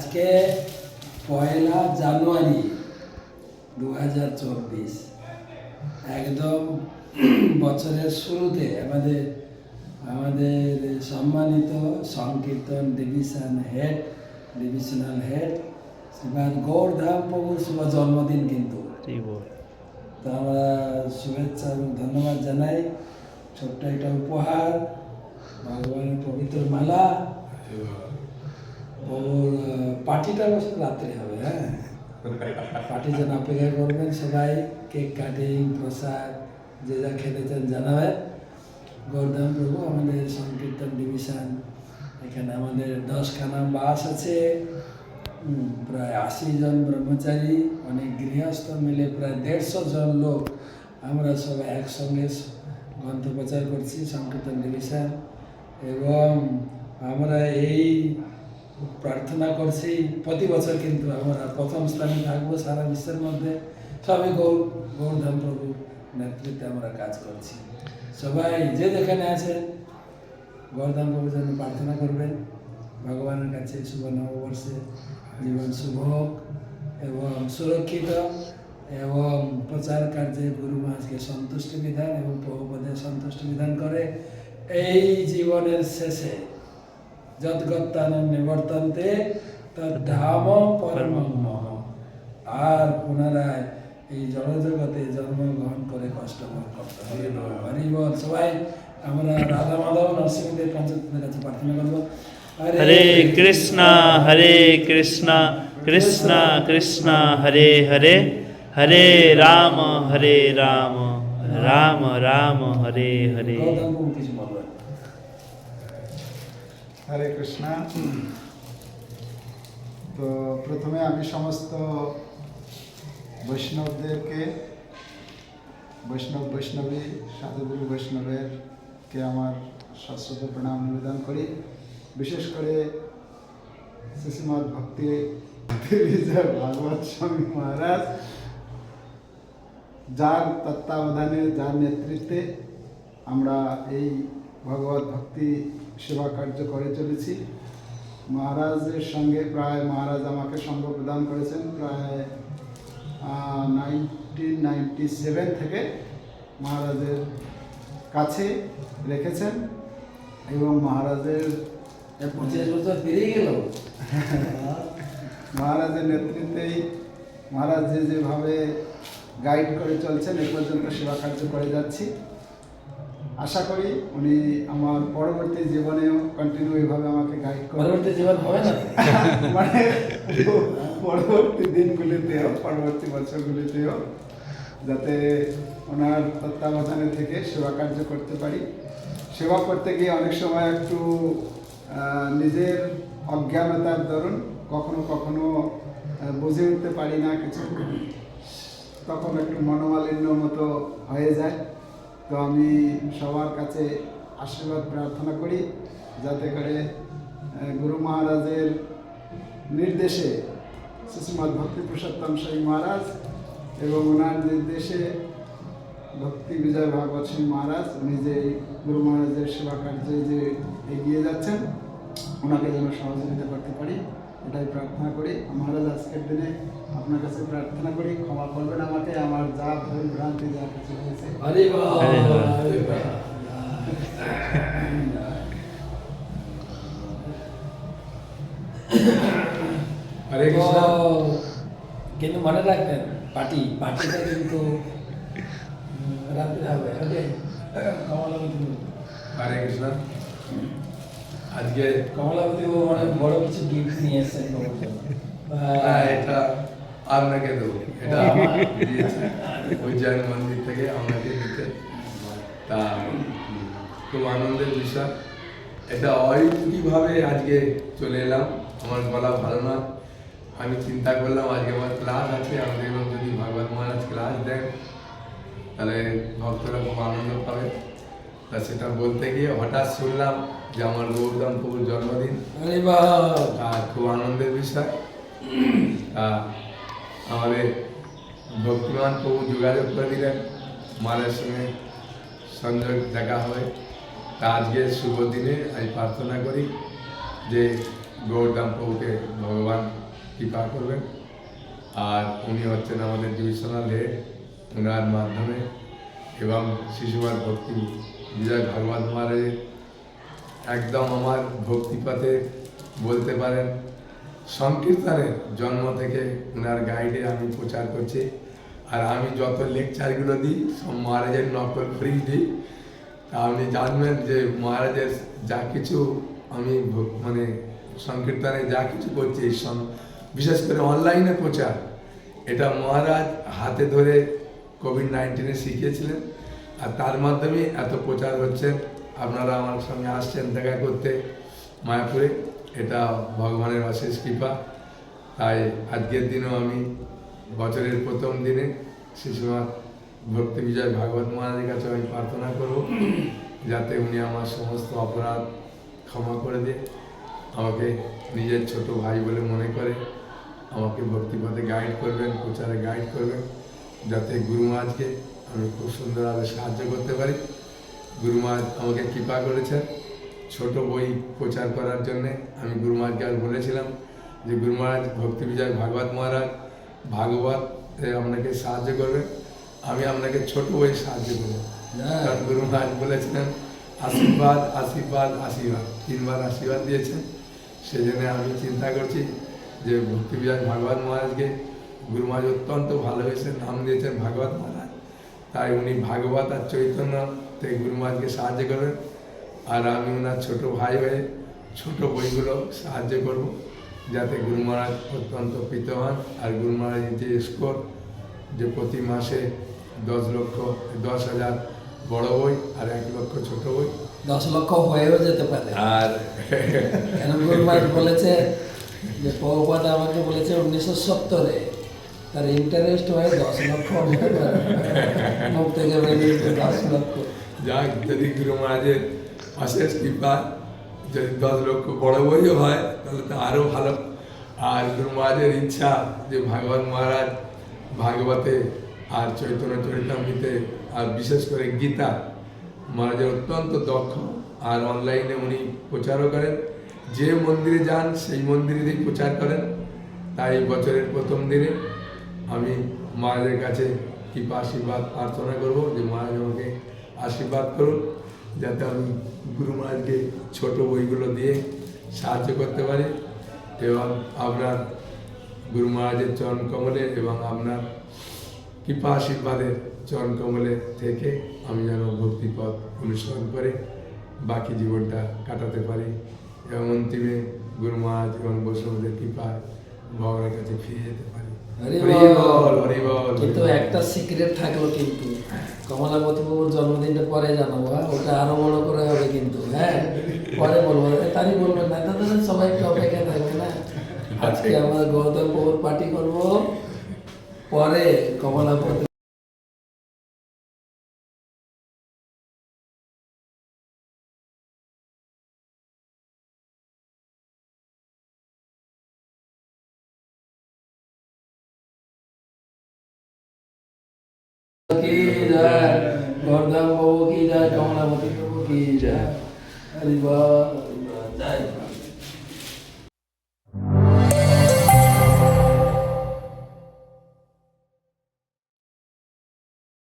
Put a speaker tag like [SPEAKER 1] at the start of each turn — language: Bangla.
[SPEAKER 1] আজকে পয়লা জানুয়ারি দু হাজার চব্বিশ একদম বছরের শুরুতে আমাদের আমাদের সম্মানিত সংকীর্তন ডিভিশন হেড ডিভিশনাল হেড শ্রীমান গৌরধাম প্রভুর শুভ জন্মদিন কিন্তু তো আমরা শুভেচ্ছা এবং ধন্যবাদ জানাই ছোট্ট একটা উপহার ভগবানের পবিত্র মালা ওর পার্টিটা অবশ্য রাত্রে হবে হ্যাঁ পার্টি যেন অপেক্ষা করবেন সবাই কেক কাটিং প্রসাদ যে যা খেতে চান জানাবেন প্রভু আমাদের সংকীর্তন ডিভিশন এখানে আমাদের দশখানা বাস আছে প্রায় আশি জন ব্রহ্মচারী অনেক গৃহস্থ মিলে প্রায় দেড়শো জন লোক আমরা সবাই একসঙ্গে গ্রন্থ প্রচার করছি সংকীর্তন ডিভিশন এবং আমরা এই প্রার্থনা করছি প্রতি বছর কিন্তু আমরা প্রথম স্থানে থাকবো সারা বিশ্বের মধ্যে সবই গৌর গৌরধাম প্রভু নেতৃত্বে আমরা কাজ করছি সবাই যে যেখানে আছে গৌরধাম প্রভু যেন প্রার্থনা করবেন ভগবানের কাছে শুভ নববর্ষে জীবন শুভ হোক এবং সুরক্ষিত এবং প্রচার কার্যে গুরু মহাজকে সন্তুষ্টি বিধান এবং প্রভুপদের সন্তুষ্টি বিধান করে এই জীবনের শেষে যদ্গত্তানে নিবর্তন্তে তদ্ধাম পরমম আর পুনরায় এই জড়জগতে জন্মগ্রহণ করে কষ্ট করতে
[SPEAKER 2] হবে হরিবল
[SPEAKER 1] সবাই আমরা রাধা মাধব নরসিংহদের পঞ্চতন্ত্রের কাছে প্রার্থনা করবো
[SPEAKER 3] হরে কৃষ্ণ হরে কৃষ্ণ কৃষ্ণ কৃষ্ণ হরে হরে হরে রাম হরে রাম রাম রাম হরে হরে
[SPEAKER 1] হরে কৃষ্ণা তো প্রথমে আমি সমস্ত বৈষ্ণবদেরকে বৈষ্ণব বৈষ্ণবী সাধুগুরু বৈষ্ণবেরকে আমার শাশ্বত প্রণাম নিবেদন করি বিশেষ করে শ্রীশ্রীমদ ভক্তি ভাগবত স্বামী মহারাজ যার তত্ত্বাবধানে যার নেতৃত্বে আমরা এই ভগবত ভক্তি সেবা কার্য করে চলেছি মহারাজের সঙ্গে প্রায় মহারাজ আমাকে সঙ্গ প্রদান করেছেন প্রায় নাইনটিন নাইনটি সেভেন থেকে মহারাজের কাছে রেখেছেন এবং মহারাজের
[SPEAKER 4] পঁচিশ বছর পেরিয়ে গেল
[SPEAKER 1] মহারাজের নেতৃত্বেই মহারাজ যে যেভাবে গাইড করে চলছেন এ পর্যন্ত সেবা কার্য করে যাচ্ছি আশা করি উনি আমার পরবর্তী জীবনেও কন্টিনিউ এভাবে আমাকে গাইড
[SPEAKER 4] করবেন পরবর্তী জীবন হবে না মানে
[SPEAKER 1] পরবর্তী দিনগুলিতেও পরবর্তী বছরগুলিতেও যাতে ওনার তত্ত্বাবধানে থেকে সেবা কার্য করতে পারি সেবা করতে গিয়ে অনেক সময় একটু নিজের অজ্ঞানতার দরুন কখনো কখনো বুঝে উঠতে পারি না কিছু তখন একটু মনোমালিন্য মতো হয়ে যায় তো আমি সবার কাছে আশীর্বাদ প্রার্থনা করি যাতে করে গুরু মহারাজের নির্দেশে ভক্তি ভক্তিপ্রসাদ তামসাই মহারাজ এবং ওনার নির্দেশে ভক্তি বিজয় ভাগবত সিং মহারাজ উনি যে গুরু মহারাজের সেবা কার্যে যে এগিয়ে যাচ্ছেন ওনাকে যেন সহযোগিতা করতে পারি এটাই প্রার্থনা করি আমারও আজকের দিনে আপনার কাছে প্রার্থনা করি ক্ষমা করবেন আমাকে আমার যা ভুল ভ্রান্তি যা কিছু হয়েছে
[SPEAKER 4] কিন্তু মনে রাখবেন পার্টি পার্টিটা কিন্তু রাত্রে হবে ওকে কমলা
[SPEAKER 1] হরে কৃষ্ণ আজকে
[SPEAKER 4] কমলাপতি বাবু অনেক বড় কিছু গিফট নিয়ে এসেছেন
[SPEAKER 1] এটা আপনাকে দেবো এটা ওই উজ্জয়ন মন্দির থেকে আপনাকে দিতে তা খুব আনন্দের বিষয় এটা অযৌক্তিকভাবে আজকে চলে এলাম আমার গলা ভালো না আমি চিন্তা করলাম আজকে আমার ক্লাস আছে আমি দেখলাম যদি ভাগবত মহারাজ ক্লাস দেন তাহলে ভক্তরা খুব আনন্দ পাবে তা সেটা বলতে গিয়ে হঠাৎ শুনলাম যে আমার গৌরদাম প্রভুর জন্মদিন খুব আনন্দের বিষয় আমাদের ভক্তিমান প্রভু যোগাযোগ করে দিলেন মায়ের সঙ্গে সঞ্জয় দেখা হয় তা আজকে শুভ দিনে আমি প্রার্থনা করি যে গৌরদাম প্রভুকে ভগবান কৃপা করবেন আর উনি হচ্ছেন আমাদের ডিভিশনাল হেড ওনার মাধ্যমে এবং শিশুমার ভক্তি বিজয় ভাগবত মহারাজ একদম আমার ভক্তিপথে বলতে পারেন সংকীর্তনের জন্ম থেকে ওনার গাইডে আমি প্রচার করছি আর আমি যত লেকচারগুলো দিই সব মহারাজের নকল ফ্রি দিই আপনি জানবেন যে মহারাজের যা কিছু আমি মানে সংকীর্তনে যা কিছু করছি এই বিশেষ করে অনলাইনে প্রচার এটা মহারাজ হাতে ধরে কোভিড নাইন্টিনে শিখিয়েছিলেন আর তার মাধ্যমে এত প্রচার হচ্ছে আপনারা আমার সঙ্গে আসছেন দেখা করতে মায়াপুরে এটা ভগবানের অশেষ কৃপা তাই আজকের দিনেও আমি বছরের প্রথম দিনে শিশুমার ভক্তি বিজয় ভাগবত মহারাজের কাছে আমি প্রার্থনা করব যাতে উনি আমার সমস্ত অপরাধ ক্ষমা করে দিয়ে আমাকে নিজের ছোট ভাই বলে মনে করে আমাকে ভক্তিপথে গাইড করবেন প্রচারে গাইড করবেন যাতে গুরু মাছকে আমি খুব সুন্দরভাবে সাহায্য করতে পারি গুরুমার আমাকে কৃপা করেছেন ছোট বই প্রচার করার জন্যে আমি গুরুমাজকে আর বলেছিলাম যে গুরুমারাজ ভক্তি বিজয় ভাগবত মহারাজ ভাগবত আপনাকে সাহায্য করবে আমি আপনাকে ছোট বই সাহায্য করবো হ্যাঁ। কারণ গুরু বলেছিলেন আশীর্বাদ আশীর্বাদ আশীর্বাদ তিনবার আশীর্বাদ দিয়েছেন সেজন্য আমি চিন্তা করছি যে ভক্তি বিজয় ভাগবত মহারাজকে গুরু অত্যন্ত ভালোবেসে নাম দিয়েছেন ভাগবত মহারাজ তাই উনি ভাগবত আর চৈতন্য তাই গুরু মহারাজকে সাহায্য করবেন আর আমি ওনার ছোটো ভাই হয়ে ছোটো বইগুলো সাহায্য করব যাতে গুরু মহারাজ অত্যন্ত প্রীত হন আর গুরু মহারাজের যে স্কোর যে প্রতি মাসে দশ লক্ষ দশ হাজার বড় বই আর এক লক্ষ ছোট বই
[SPEAKER 4] দশ লক্ষ হয়েও যেতে পারে আর কেন গুরু মহারাজ বলেছে যে বহুপাত আমাকে বলেছে উনিশশো সত্তরে তার ইন্টারেস্ট হয় দশ লক্ষ মুখ থেকে বেরিয়ে দশ লক্ষ
[SPEAKER 1] যাক যদি গুরু মহারাজের অশেষ কৃপা যদি দশ লক্ষ বড় বইও হয় তাহলে তো আরও ভালো আর গুরু মহারাজের ইচ্ছা যে ভাগবত মহারাজ ভাগবতে আর চৈতন্য চরিতামৃতে আর বিশেষ করে গীতা মহারাজের অত্যন্ত দক্ষ আর অনলাইনে উনি প্রচারও করেন যে মন্দিরে যান সেই মন্দিরেই প্রচার করেন তাই বছরের প্রথম দিনে আমি মায়েদের কাছে কৃপা আশীর্বাদ প্রার্থনা করব যে মহারাজ আমাকে আশীর্বাদ করুন যাতে আমি গুরু মায়েরকে ছোটো বইগুলো দিয়ে সাহায্য করতে পারি এবং আপনার গুরু মহারাজের চরণ কমলে এবং আপনার কৃপা আশীর্বাদের চরণ কমলে থেকে আমি যেন ভক্তিপথ অনুসরণ করে বাকি জীবনটা কাটাতে পারি এবং অন্তিমে গুরু মহারাজ এবং বৈষ্ণবদের কৃপায় ভগবানের কাছে ফিরে যেতে পারি
[SPEAKER 4] কিন্তু একটা সিক্রেট থাকলো কিন্তু কমলাপতি বাবুর জন্মদিনটা পরে জানাবো ওটা আরো বড় করে হবে কিন্তু হ্যাঁ পরে বলবো তারই বলবেন না তাদের সবাই একটু অপেক্ষা থাকবে না আজকে আচ্ছা। আমরা গৌতম পার্টি করবো পরে কমলাপতি Hallelujah.